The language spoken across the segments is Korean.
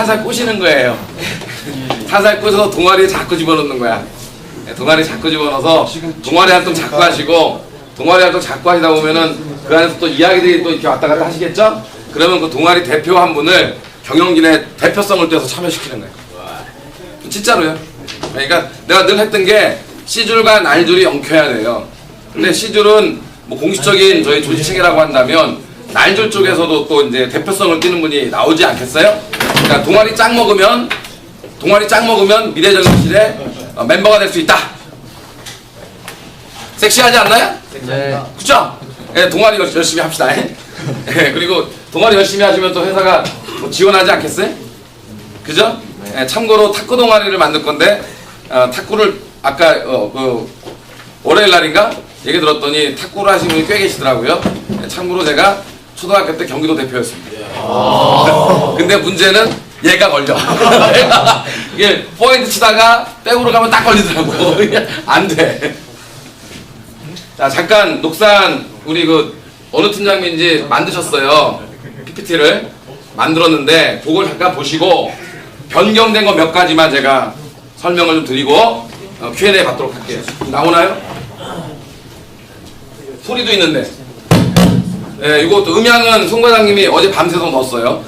살살 꼬시는 거예요. 살살 꼬셔서 동아리에 자꾸 집어넣는 거야. 네, 동아리 자꾸 집어넣어서 동아리 활동 자꾸 하시고 동아리 활동 자꾸 하시다 보면은 그 안에서 또 이야기들이 또 이렇게 왔다 갔다 하시겠죠? 그러면 그 동아리 대표 한 분을 경영진의 대표성을 떼서 참여시키는 거예요. 진짜로요. 그러니까 내가 늘 했던 게 C줄과 날줄이 엉켜야 돼요. 근데 C줄은 뭐 공식적인 저희 조직 체계라고 한다면 날줄 쪽에서도 또 이제 대표성을 띠는 분이 나오지 않겠어요? 그러니까 동아리 짱 먹으면 동아리 짱 먹으면 미래전략실에 어, 멤버가 될 수 있다. 섹시하지 않나요? 네. 그죠? 예, 동아리 열- 열심히 합시다. 예, 그리고 동아리 열심히 하시면 또 회사가 뭐 지원하지 않겠어요? 그죠? 예, 참고로 탁구 동아리를 만들 건데 어, 탁구를 아까 어, 그 월요일 날인가 얘기 들었더니 탁구를 하시는 분이 꽤 계시더라고요. 예, 참고로 제가 초등학교 때 경기도 대표였습니다. 근데 문제는 얘가 걸려. 이게 포인트 치다가 백으로 가면 딱 걸리더라고. 안 돼. 자 잠깐 녹산 우리 그 어느 팀장님인지 만드셨어요 PPT를 만들었는데 그걸 잠깐 보시고 변경된 거 몇 가지만 제가 설명을 좀 드리고 어, Q&A 받도록 할게요 나오나요? 소리도 있는데 예, 이것도 음향은 송 과장님이 어제 밤새서 넣었어요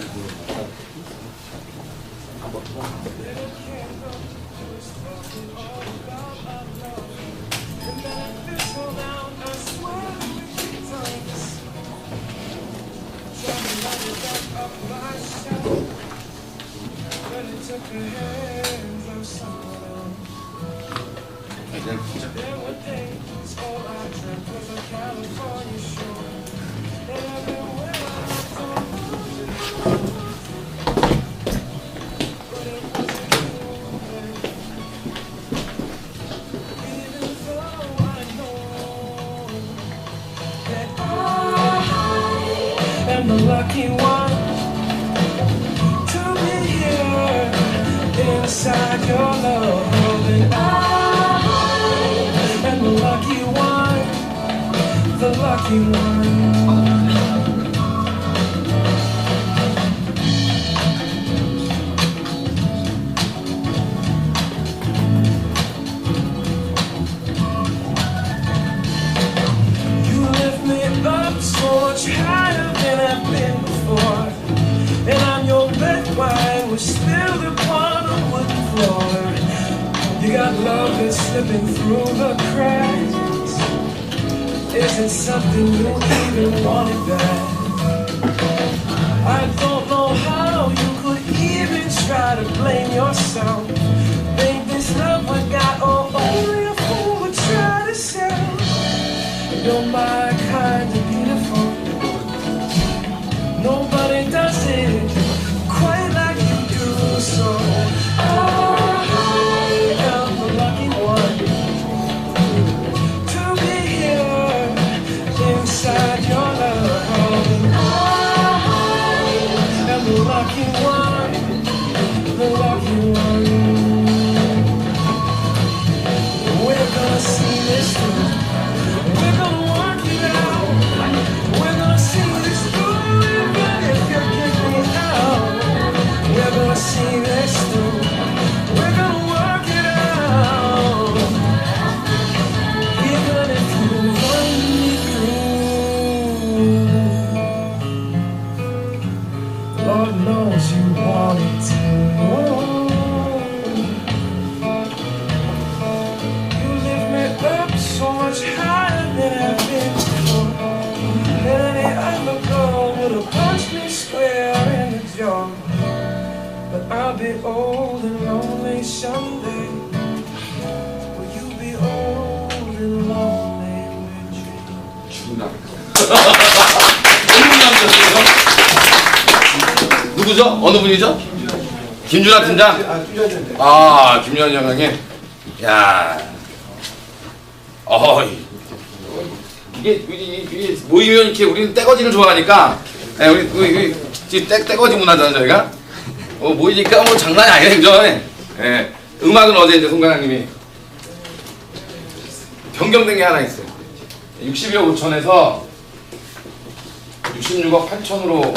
lucky one to be here inside your love. And I am the lucky one, the lucky one. You lift me up so much love is slipping through the cracks. Is it something you even want it back? I don't know how you could even try to blame yourself. Think this love we got, oh, only a fool would try to sell. You're my kind of beautiful. Nobody does it 김준하 팀장? 아, 김준하 장관님. 야, 어이. 이게, 이게, 이게 모이면 이렇게 우리는 떼거지를 좋아하니까, 예, 우리, 우리, 우리 떼, 떼거지 문화잖아요, 저희가. 어, 모이니까 뭐 장난이 아니네, 그죠? 예. 음악은 어제 이제 송강님이 변경된 게 하나 있어요. 62억 5천에서 66억 8천으로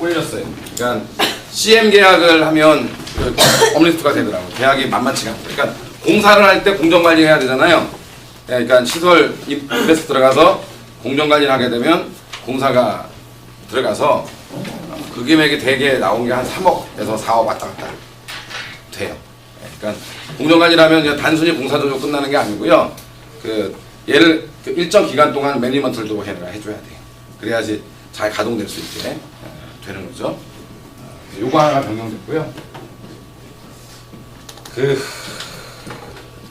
올렸어요. 그러니까 CM 계약을 하면 그 업리스트가 되더라고요. 계약이 만만치가 않고. 그러니까 공사를 할 때 공정관리 해야 되잖아요. 예, 그러니까 시설 인베스트 들어가서 공정관리를 하게 되면 공사가 들어가서 그 금액이 대개 나온 게 한 3억에서 4억 왔다 갔다 돼요. 예, 그러니까 공정관리라면 단순히 공사적으로 끝나는 게 아니고요. 그 얘를 그 일정 기간 동안 매니먼트도 해줘야 돼요. 그래야지 잘 가동될 수 있게 어, 되는 거죠. 어, 요거 하나 변경됐고요. 그,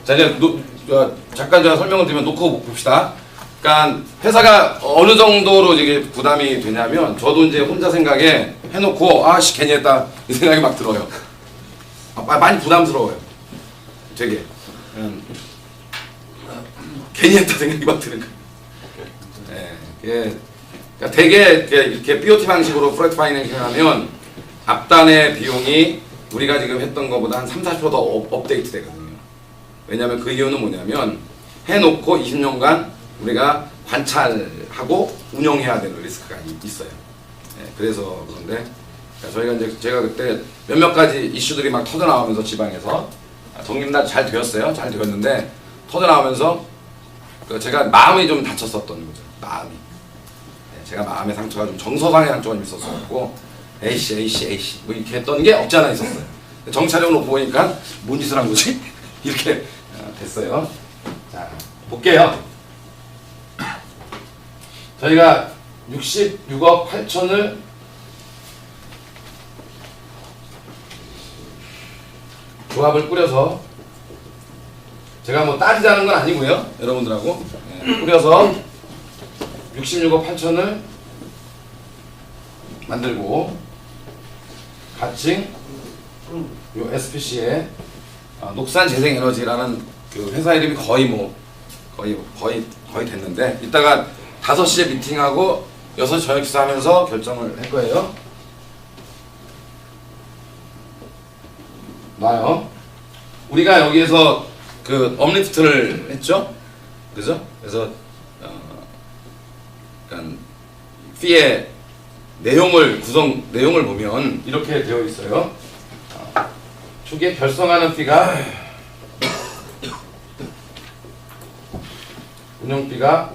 자 이제 노, 어, 잠깐 제가 설명을 드리면 놓고 봅시다. 그러니까 회사가 어느 정도로 이게 부담이 되냐면 저도 이제 혼자 생각에 해놓고 아씨 괜히 했다 이 생각이 막 들어요. 아, 마- 많이 부담스러워요. 되게 음, 괜히 했다 생각이 막 드는 거예요. 예, 예. 그러니까 되게 이렇게 BOT 방식으로 프로젝트 파이낸싱 하면 앞단의 비용이 우리가 지금 했던 것보다 한 3, 40%더 업, 업데이트 되거든요. 왜냐하면 그 이유는 뭐냐면 해놓고 20년간 우리가 관찰하고 운영해야 되는 리스크가 이- 있어요. 예, 그래서 그런데 저희가 이제 제가 그때 몇몇 가지 이슈들이 막 터져 나오면서 지방에서 아, 정림날 잘 되었어요. 잘 되었는데 터져 나오면서 그 제가 마음이 좀 다쳤었던 거죠. 마음이. 네, 제가 마음의 상처가 좀 정서상의 상처가 좀 있었었고 에이씨 에이씨 에이씨 뭐 이렇게 했던 게 없지 않아 있었어요. 정찰력으로 보니까 뭔 짓을 한 거지? 이렇게 어, 됐어요. 자 볼게요. 저희가 66억 8천을 조합을 꾸려서 제가 뭐 따지자는 건 아니고요. 여러분들하고 예, 꾸려서 66억 8천을 만들고 가칭 요 SPC에 아, 녹산 재생 에너지라는 그 회사 이름이 거의 뭐 거의 거의 거의 됐는데 이따가 5시에 미팅하고 6시 저녁 식사하면서 결정을 할 거예요. 놔요. 우리가 여기에서 그 업리프트를 했죠, 그죠? 그래서 어, 약간 피의 내용을 구성 내용을 보면 이렇게 되어 있어요. 어, 초기에 결성하는 피가 운영비가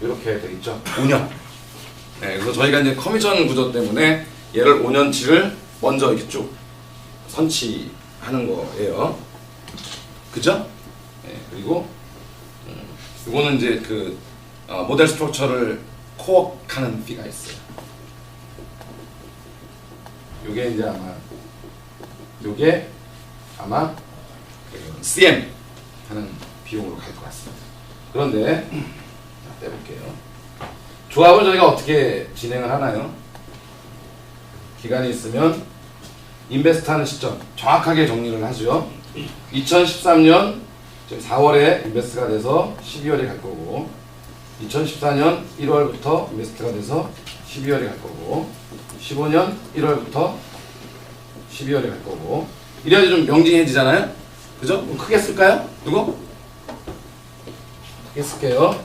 이렇게 돼 있죠. 5년. 네, 그래서 저희가 이제 커미션 구조 때문에 얘를 5년치를 먼저 이렇게 쭉 선치하는 거예요. 그죠? 네, 그리고 음, 이거는 이제 그 어, 모델 스트럭처를 코어하는 피가 있어요. 요게 이제 아마 요게 아마 그 CM 하는 비용으로 갈 것 같습니다. 그런데 자, 떼볼게요. 조합을 저희가 어떻게 진행을 하나요? 기간이 있으면 인베스트 하는 시점 정확하게 정리를 하죠. 2013년 4월에 인베스트가 돼서 12월에 갈 거고 2014년 1월부터 인베스트가 돼서 12월에 갈 거고 15년 1월부터 12월에 갈 거고 이래야지 좀 명징해지잖아요. 그죠? 뭐 크게 쓸까요? 누구? 크게 쓸게요.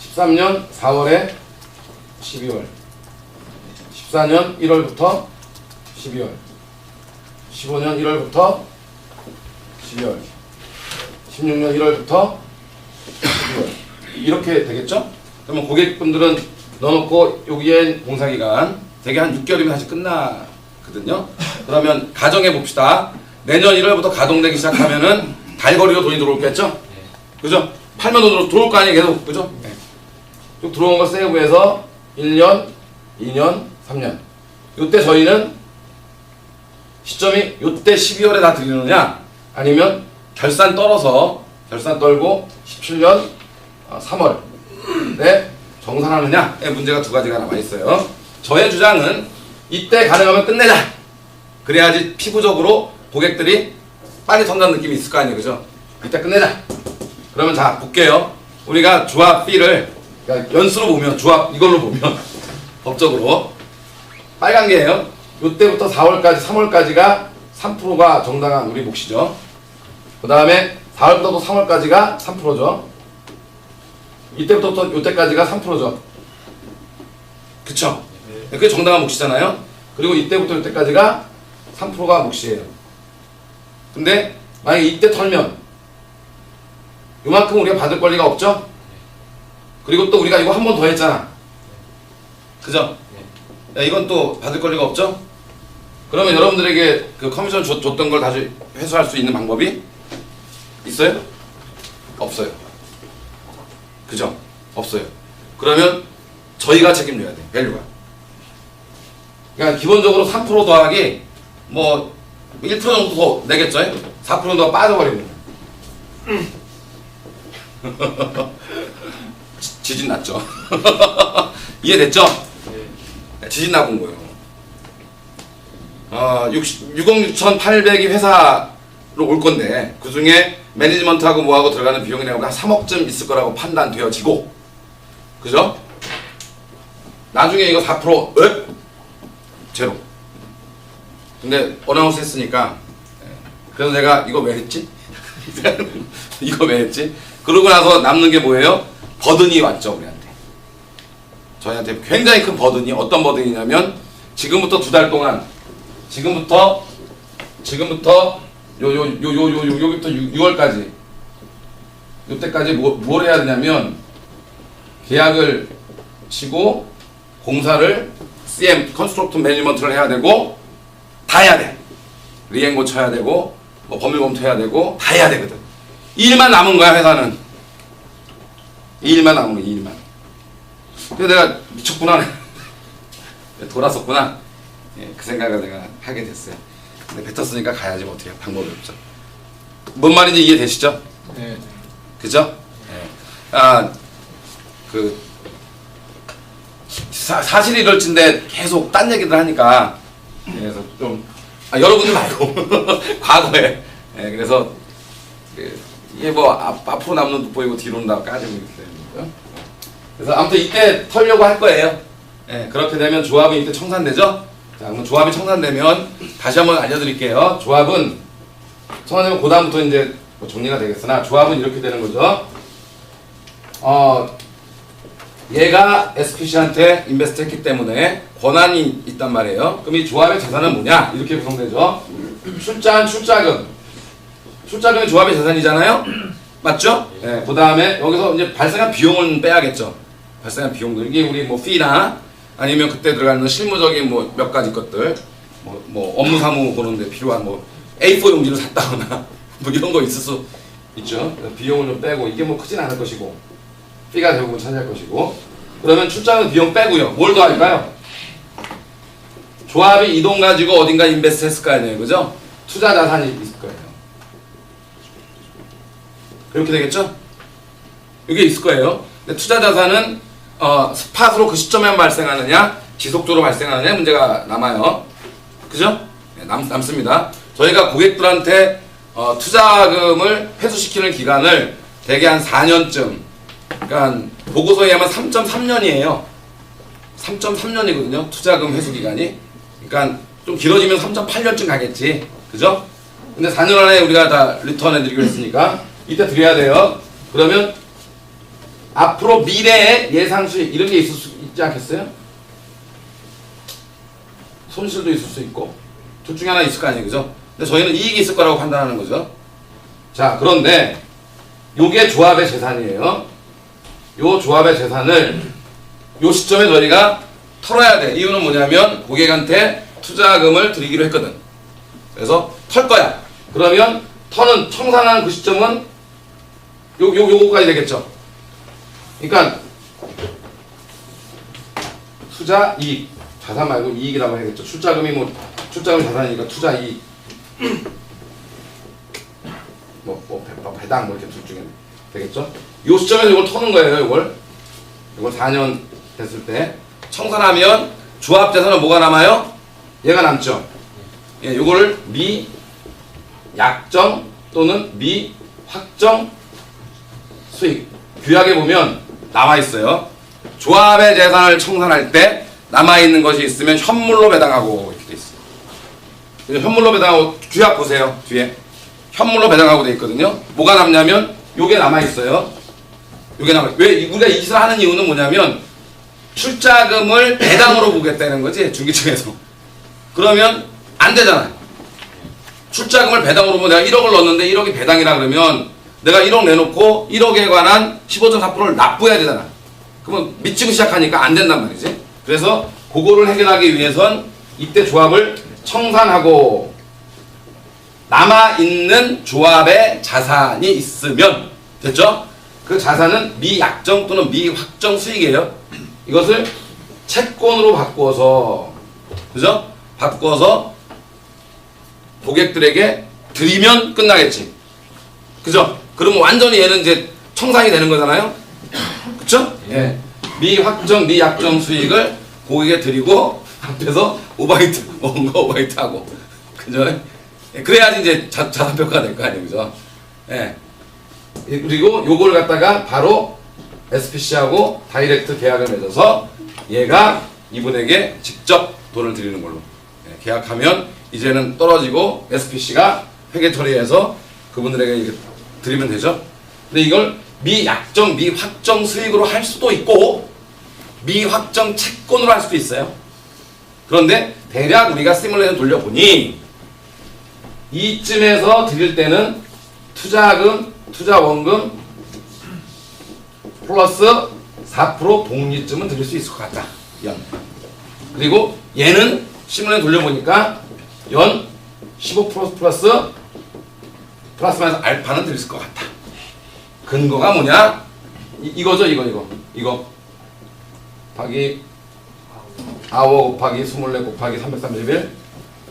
13년 4월에 12월 14년 1월부터 12월 15년 1월부터 12월 16년 1월부터 12월 이렇게 되겠죠? 그러면 고객분들은 넣어놓고 여기에 공사기간 대개 한 6개월이면 사실 끝나거든요. 그러면 가정해 봅시다. 내년 1월부터 가동되기 시작하면은 달거리로 돈이 들어올겠죠? 그죠? 팔면 돈 들어올 거 아니에요 계속 그죠? 쭉 들어온 거 세이브해서 1년, 2년, 3년 요때 저희는 시점이 요때 12월에 다 드리느냐 아니면 결산 떨어서 결산 떨고 17년 3월 에 정산하느냐의 문제가 두 가지가 남아 있어요. 저의 주장은 이때 가능하면 끝내자. 그래야지 피부적으로 고객들이 빨리 턴다는 느낌이 있을 거 아니에요, 그죠? 이때 끝내자. 그러면 자 볼게요. 우리가 조합 B를 그러니까 연수로 보면 조합 이걸로 보면 법적으로 빨간 게예요. 요때부터 4월까지 3월까지가 3%가 정당한 우리 몫이죠. 그 다음에 4월부터 3월까지가 3%죠. 이때부터 또 요때까지가 3%죠. 그쵸? 그게 정당한 몫이잖아요. 그리고 이때부터 이때까지가 3%가 몫이에요. 근데 만약에 이때 털면 이만큼 우리가 받을 권리가 없죠? 그리고 또 우리가 이거 한 번 더 했잖아. 그죠? 야, 이건 또 받을 권리가 없죠? 그러면 여러분들에게 그 커미션 줬, 줬던 걸 다시 회수할 수 있는 방법이 있어요? 없어요. 그죠? 없어요. 그러면 저희가 책임져야 돼, 밸류가. 그러니까 기본적으로 3% 더하기 뭐 1% 정도 더 내겠죠? 4%더 빠져버리면. 지- 지진 났죠? 이해됐죠? 네, 지진 나본 거예요. 어, 6, 6억 6,800이 회사로 올 건데 그 중에 매니지먼트하고 뭐하고 들어가는 비용이 내가 한 3억쯤 있을 거라고 판단되어지고 그죠? 나중에 이거 4% 에? 제로. 근데 어나운스 했으니까 예. 그래서 내가 이거 왜 했지? 이거 왜 했지? 그러고 나서 남는 게 뭐예요? 버든이 왔죠 우리한테. 저희한테 굉장히 큰 버든이 어떤 버든이냐면 지금부터 두 달 동안 지금부터 지금부터 요 요 요 요 요 요 여기부터 6, 월까지 요때까지 뭐, 뭘 해야 되냐면 계약을 치고 공사를 CM 컨스트럭트 매니지먼트를 해야 되고 다 해야 돼. 리행고 쳐야 되고 뭐 법률 검토해야 되고 다 해야 되거든. 이 일만 남은 거야 회사는. 이 일만 남은 거야 이 일만. 그래서 내가 미쳤구나. 돌았었구나. 예, 그 생각을 내가 하게 됐어요. 근데 뱉었으니까 가야지 뭐 어떻게 할 방법이 없죠. 뭔 말인지 이해되시죠? 네. 그죠? 예. 아, 그, 사, 사실 이럴진데 계속 딴 얘기들 하니까, 예, 그래서 좀, 아, 여러분들 말고, 과거에. 예, 그래서, 그, 이게 뭐, 앞, 앞으로 남는 눈 보이고 뒤로는 다 까지고 이렇게 되는 거죠. 그래서 아무튼 이때 털려고 할 거예요. 예, 그렇게 되면 조합은 이때 청산되죠? 자, 그럼 조합이 청산되면 다시 한번 알려드릴게요. 조합은 청산되면 그 다음부터 이제 뭐 정리가 되겠으나 조합은 이렇게 되는 거죠. 어, 얘가 SPC한테 인베스트 했기 때문에 권한이 있단 말이에요. 그럼 이 조합의 재산은 뭐냐? 이렇게 구성되죠. 출자한 출자금. 출자금이 조합의 재산이잖아요? 맞죠? 네, 그 다음에 여기서 이제 발생한 비용은 빼야겠죠. 발생한 비용들. 이게 우리 뭐 피나 아니면 그때 들어가는 실무적인 뭐 몇 가지 것들. 뭐, 뭐 업무 사무 보는데 필요한 뭐 A4 용지를 샀다거나 뭐 이런 거 있을 수 있죠. 비용을 좀 빼고 이게 뭐 크진 않을 것이고 피가 대부분 차지할 것이고 그러면 출장은 비용 빼고요. 뭘 더 할까요? 조합이 이동 가지고 어딘가 인베스트 했을 거 아니에요. 그죠? 투자 자산이 있을 거예요. 그렇게 되겠죠? 이게 있을 거예요. 근데 투자 자산은 어, 스팟으로 그 시점에만 발생하느냐, 지속적으로 발생하느냐 문제가 남아요. 그죠? 네, 남, 남습니다. 저희가 고객들한테 어, 투자금을 회수시키는 기간을 대개 한 4년쯤, 그러니까 보고서에 하면 3.3년이에요. 3.3년이거든요. 투자금 회수 기간이. 그러니까 좀 길어지면 3.8년쯤 가겠지. 그죠? 근데 4년 안에 우리가 다 리턴 해드리기로 했으니까 이때 드려야 돼요. 그러면 앞으로 미래의 예상 수익 이런 게 있을 수 있지 않겠어요? 손실도 있을 수 있고 둘 중에 하나 있을 거 아니에요, 그죠? 근데 저희는 이익이 있을 거라고 판단하는 거죠. 자, 그런데 요게 조합의 재산이에요. 요 조합의 재산을 요 시점에 저희가 털어야 돼. 이유는 뭐냐면 고객한테 투자금을 드리기로 했거든. 그래서 털 거야. 그러면 터는 청산하는 그 시점은 요, 요, 요거까지 되겠죠. 그러니까 투자 이익 자산 말고 이익이라고 해야겠죠. 출자금이 뭐 출자금 자산이니까 투자 이익 뭐, 뭐 배, 뭐 배당 뭐 이렇게 둘 중에 되겠죠. 요 시점에서 이걸 터는 거예요. 이걸 이걸 4년 됐을 때 청산하면 조합 재산은 뭐가 남아요? 얘가 남죠. 예, 요거를 미 약정 또는 미 확정 수익 규약에 보면 나와 있어요. 조합의 재산을 청산할 때 남아 있는 것이 있으면 현물로 배당하고 이렇게 돼 있어요. 현물로 배당하고 규약 보세요 뒤에 현물로 배당하고 돼 있거든요. 뭐가 남냐면 요게 남아 있어요. 요게 남아. 왜 이- 우리가 이 짓을 하는 이유는 뭐냐면 출자금을 배당으로 보겠다는 거지 중기청에서 그러면 안 되잖아 출자금을 배당으로 보면 내가 1억을 넣었는데 1억이 배당이라 그러면 내가 1억 내놓고 1억에 관한 15.4%를 납부해야 되잖아 그러면 미치고 시작하니까 안 된단 말이지 그래서 그거를 해결하기 위해선 이때 조합을 청산하고 남아있는 조합의 자산이 있으면 됐죠? 그 자산은 미약정 또는 미확정 수익이에요. 이것을 채권으로 바꾸어서 그죠? 바꾸어서 고객들에게 드리면 끝나겠지. 그죠? 그러면 완전히 얘는 이제 청산이 되는 거잖아요. 그쵸? 예. 미확정, 미약정 수익을 고객에 드리고 앞에서 오바이트, 뭔가 오바이트 하고. 그죠? 예, 그래야지 이제 자, 자산평가 될 거 아니에요. 그죠? 예. 예, 그리고 요걸 갖다가 바로 SPC하고 다이렉트 계약을 맺어서 얘가 이분에게 직접 돈을 드리는 걸로 예, 계약하면 이제는 떨어지고 SPC가 회계 처리해서 그분들에게 드리면 되죠. 근데 이걸 미약정, 미확정 수익으로 할 수도 있고 미확정 채권으로 할 수도 있어요. 그런데 대략 우리가 시뮬레이션 돌려보니 이쯤에서 드릴 때는 투자금, 투자원금 플러스 4% 복리쯤은 드릴 수 있을 것 같다. 연. 그리고 얘는 시뮬레이션 돌려보니까 연 15% 플러스 플러스 마이너스 알파는 드릴 것 같다. 근거가 뭐냐? 이, 이거죠, 이거, 이거. 이거. 곱하기 9 곱하기 24 곱하기 331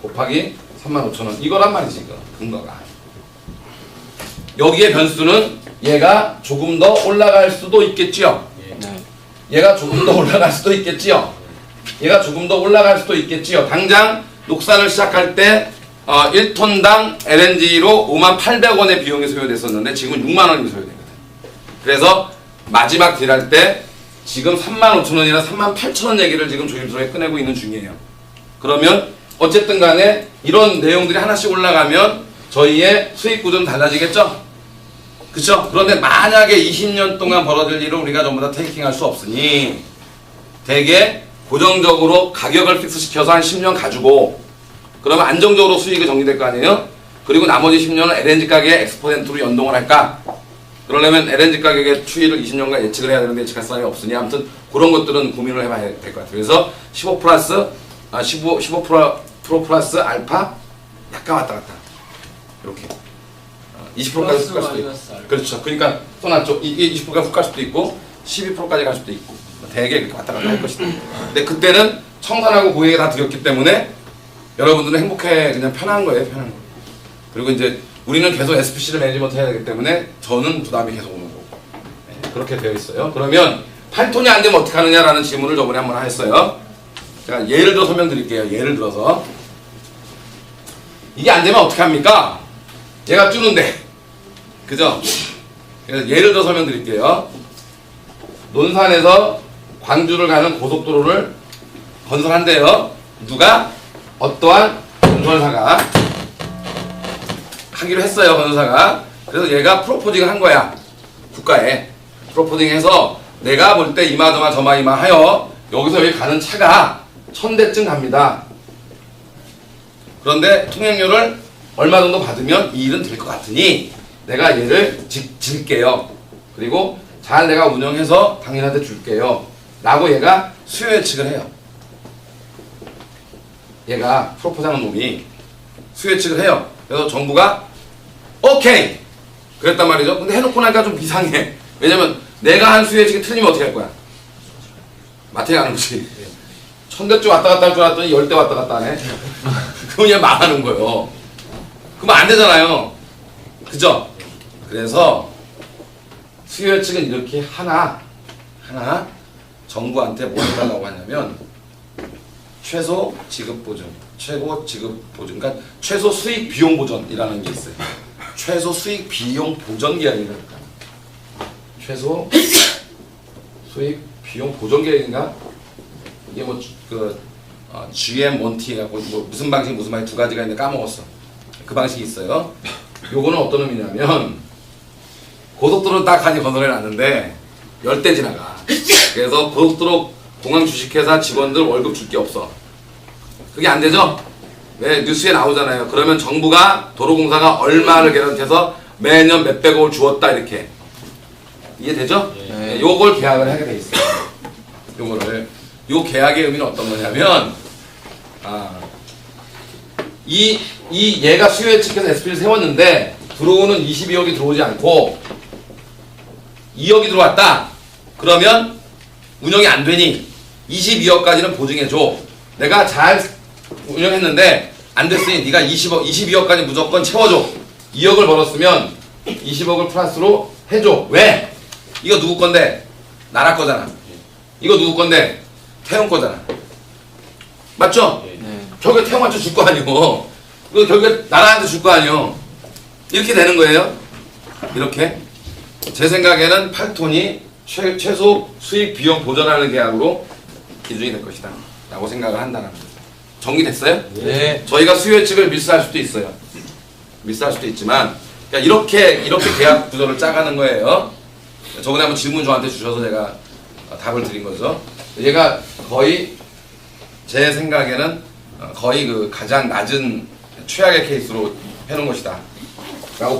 곱하기 35,000원. 이거란 말이지, 이거. 근거가. 여기에 변수는 얘가 조금 더 올라갈 수도 있겠지요. 얘가 조금 더 올라갈 수도 있겠지요. 얘가 조금 더 올라갈 수도 있겠지요. 당장 녹산을 시작할 때 어, 1톤당 LNG로 5만 800원의 비용이 소요됐었는데 지금 6만 원이 소요되거든. 그래서 마지막 딜할 때 지금 3만 5천 원이나 3만 8천 원 얘기를 지금 조심스럽게 꺼내고 있는 중이에요. 그러면 어쨌든 간에 이런 내용들이 하나씩 올라가면 저희의 수익 구조는 달라지겠죠? 그쵸? 그런데 만약에 20년 동안 벌어질 일을 우리가 전부 다 테이킹 할 수 없으니 대개 고정적으로 가격을 픽스 시켜서 한 10년 가지고 그러면 안정적으로 수익이 정리될 거 아니에요? 그리고 나머지 10년은 LNG 가격의 엑스포넨트로 연동을 할까? 그러려면 LNG 가격의 추이를 20년간 예측을 해야 되는데 예측할 사람이 없으니 아무튼 그런 것들은 고민을 해봐야 될 것 같아요. 그래서 15 플러스 아 15 15 프로, 플러스 알파 약간 왔다 갔다 이렇게 어, 20%까지 훅갈 수도 있고 그렇죠. 그러니까 써놨죠. 이게 20%까지 훅갈 수도 있고 12%까지 갈 수도 있고 대개 이렇게 왔다 갔다 할 것이다. 근데 그때는 청산하고 고객에 다 드렸기 때문에 여러분들은 행복해 그냥 편한 거예요, 편한 거. 그리고 이제 우리는 계속 SPC를 매니지먼트 해야 되기 때문에 저는 부담이 계속 오는 거고 네, 그렇게 되어 있어요. 그러면 8톤이 안 되면 어떻게 하느냐라는 질문을 저번에 한번 했어요. 제가 예를 들어 설명드릴게요. 예를 들어서 이게 안 되면 어떻게 합니까? 얘가 주는데 그죠? 그래서 예를 들어 설명드릴게요. 논산에서 광주를 가는 고속도로를 건설한대요. 누가? 어떠한 건설사가 하기로 했어요. 건설사가. 그래서 얘가 프로포징을 한 거야. 국가에. 프로포징해서 내가 볼 때 이마저마 저마이마 하여 여기서 여기 가는 차가 천 대쯤 갑니다. 그런데 통행료를 얼마 정도 받으면 이 일은 될 것 같으니 내가 얘를 지, 질게요. 그리고 잘 내가 운영해서 당신한테 줄게요. 라고 얘가 수요 예측을 해요. 얘가 프로포즈하는 놈이 수요 예측을 해요. 그래서 정부가 오케이! 그랬단 말이죠. 근데 해놓고 나니까 좀 이상해. 왜냐면 내가 한 수요 예측이 틀리면 어떻게 할 거야? 마트에 가는 거지. 천대쯤 왔다 갔다 할 줄 알았더니 열대 왔다 갔다 하네. 그럼 얘 망하는 거예요. 그러면 안 되잖아요. 그죠? 그래서 수요 예측은 이렇게 하나, 하나 정부한테 뭘 해달라고 하냐면 최소 지급 보전, 최고 지급 보전, 그러니까 최소 수익 비용 보전이라는 게 있어요. 최소 수익 비용 보전 계약이랄까. 최소 수익 비용 보전 계약인가? 이게 뭐그 어, GM 몬티 갖고 뭐 무슨 방식 무슨 방식 두 가지가 있는데 까먹었어. 그 방식이 있어요. 요거는 어떤 의미냐면 고속도로 딱 하니 건설해 놨는데 열대 지나가. 그래서 고속도로 동항 주식회사 직원들 월급 줄 게 없어. 그게 안 되죠? 네, 뉴스에 나오잖아요. 그러면 정부가 도로공사가 얼마를 개런해서 매년 몇백억을 주었다 이렇게 이해되죠? 네, 요걸 계약을 하게 돼 있어요. 요거를 요 계약의 의미는 어떤 거냐면 아, 이, 이 얘가 수요일 측에서 SP를 세웠는데 들어오는 22억이 들어오지 않고 2억이 들어왔다. 그러면 운영이 안 되니 22억까지는 보증해줘. 내가 잘 운영했는데 안 됐으니 네가 20억, 22억까지 무조건 채워줘. 2억을 벌었으면 20억을 플러스로 해줘. 왜? 이거 누구 건데? 나라 거잖아. 이거 누구 건데? 태용 거잖아. 맞죠? 결국에 태용한테 줄 거 아니고. 그리고 결국에 나라한테 줄 거 아니요. 이렇게 되는 거예요. 이렇게. 제 생각에는 8톤이 최, 최소 수익 비용 보전하는 계약으로 기준이 될 것이다. 라고 생각을 한다는 거죠. 정리됐어요? 네. 저희가 수요 측을 밀수할 수도 있어요. 밀수할 수도 있지만 그러니까 이렇게 이렇게 계약 구조를 짜가는 거예요. 저번에 한번 질문 저한테 주셔서 제가 어, 답을 드린 거죠. 얘가 거의 제 생각에는 어, 거의 그 가장 낮은 최악의 케이스로 해놓은 것이다. 라고